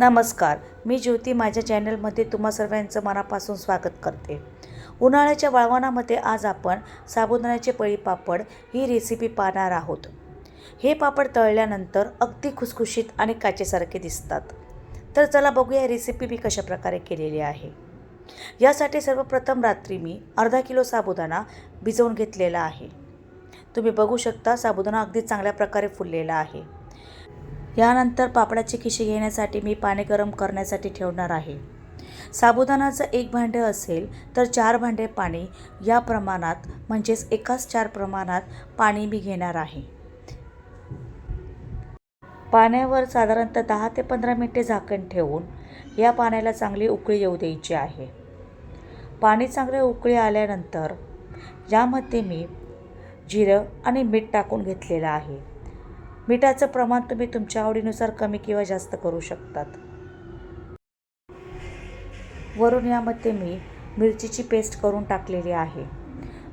नमस्कार. मी ज्योती. माझ्या चॅनलमध्ये तुम्हा सर्वांचं मनापासून स्वागत करते. उन्हाळ्याच्या वाळवणामध्ये आज आपण साबुदाण्याचे पळी पापड ही रेसिपी पाहणार आहोत. हे पापड तळल्यानंतर अगदी खुसखुशीत आणि काचेसारखे दिसतात. तर चला बघूया रेसिपी मी कशा प्रकारे केलेली आहे. यासाठी सर्वप्रथम रात्री मी अर्धा किलो साबुदाणा भिजवून घेतलेला आहे. तुम्ही बघू शकता साबुदाणा अगदी चांगल्या प्रकारे फुललेला आहे. यानंतर पापडाची खिशी घेण्यासाठी मी पाणी गरम करण्यासाठी ठेवणार आहे. साबुदाणाचं एक भांडे असेल तर चार भांडे पाणी. या प्रमाणात म्हणजेच एकाच चार प्रमाणात पाणी मी घेणार आहे. पाण्यावर साधारणतः दहा ते पंधरा मिनटे झाकण ठेवून या पाण्याला चांगली उकळी येऊ द्यायची आहे. पाणी चांगले उकळी आल्यानंतर यामध्ये मी जिरं आणि मीठ टाकून घेतलेलं आहे. मिठाचं प्रमाण तुम्ही तुमच्या आवडीनुसार कमी किंवा जास्त करू शकतात. वरून यामध्ये मी मिरचीची पेस्ट करून टाकलेली आहे.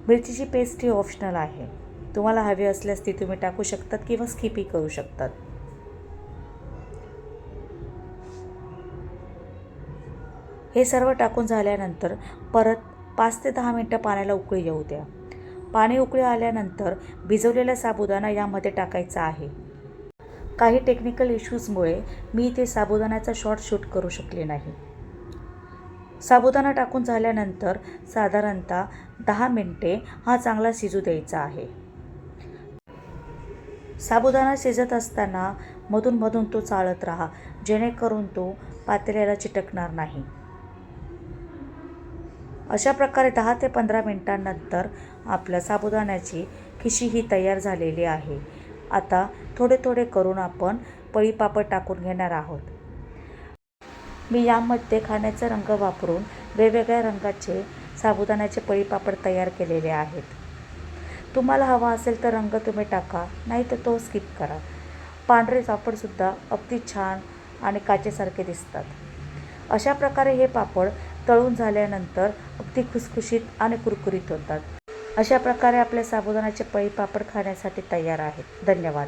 मिरचीची पेस्ट ही ऑप्शनल आहे. तुम्हाला हवी असल्यास ती तुम्ही टाकू शकतात किंवा स्किपही करू शकतात. हे सर्व टाकून झाल्यानंतर परत पाच ते दहा मिनटं पाण्याला उकळी येऊ द्या. पाणी उकळी आल्यानंतर भिजवलेला साबुदाणा यामध्ये टाकायचा आहे. काही टेक्निकल इश्यूजमुळे मी ते साबुदाण्याचा शॉर्ट शूट करू शकले नाही. साबुदाणा टाकून झाल्यानंतर साधारणतः दहा मिनटे हा चांगला शिजू द्यायचा आहे. साबुदाणा शिजत असताना मधूनमधून तो चाळत राहा जेणेकरून तो पातेल्याला चिटकणार नाही. अशा प्रकारे दहा ते पंधरा मिनटांनंतर आपल्या साबुदाण्याची खिशी ही तयार झालेली आहे. आता थोडे थोडे करून आपण पळीपापड टाकून घेणार आहोत. मी यामध्ये खाण्याचा रंग वापरून वेगवेगळ्या रंगाचे साबुदाण्याचे पळीपापड तयार केलेले आहेत. तुम्हाला हवा असेल तर रंग तुम्ही टाका नाही तर तो स्किप करा. पांढरे पापडसुद्धा अगदी छान आणि काचेसारखे दिसतात. अशा प्रकारे हे पापड तळून झाल्यानंतर अगदी खुसखुशीत आणि कुरकुरीत होतात. अशा प्रकारे आपले साबुदाण्याचे पळी पापड खाण्यासाठी तयार आहेत. धन्यवाद.